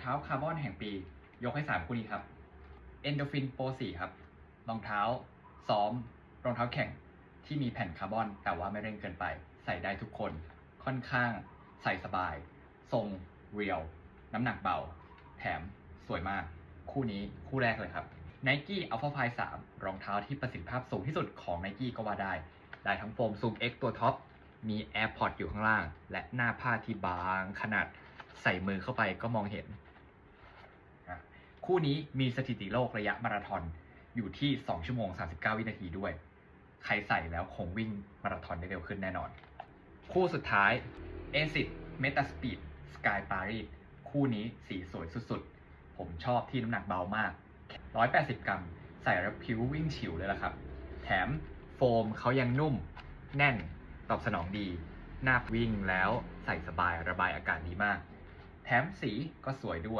เท้าคาร์บอนแห่งปี ยกให้3คู่นี้ครับ Endorphin Pro 4ครับรองเท้า ซ้อม รองเท้าแข่งที่มีแผ่นคาร์บอน แต่ว่าไม่เร่งเกินไป ใส่ได้ทุกคน ค่อนข้างใส่สบาย ทรงเรียว น้ำหนักเบา แถมสวยมาก คู่นี้คู่แรกเลยครับ Nike Alpha Fly 3รองเท้าที่ประสิทธิภาพสูงที่สุดของ Nike ก็ว่าได้ ได้ทั้งโฟม Zoom X ตัวท็อป มี AirPod อยู่ข้างล่าง และหน้าผ้าที่บางขนาดใส่มือเข้าไปก็มองเห็น คู่นี้มีสถิติโลกระยะมาราธอนอยู่ที่ 2 ชั่วโมง 39 วินาทีด้วย ใครใส่แล้วคงวิ่งมาราธอนได้เร็วขึ้นแน่นอน คู่สุดท้าย ASIC Metaspeed Sky Paris คู่นี้สีสวยสุดๆ ผมชอบที่น้ำหนักเบามาก 180 กรัม ใส่แล้วผิววิ่งฉิวเลยล่ะครับ แถมโฟมเขายังนุ่ม แน่น ตอบสนองดี หน้าวิ่งแล้วใส่สบายระบายอากาศดีมาก แถมสีก็สวยด้วย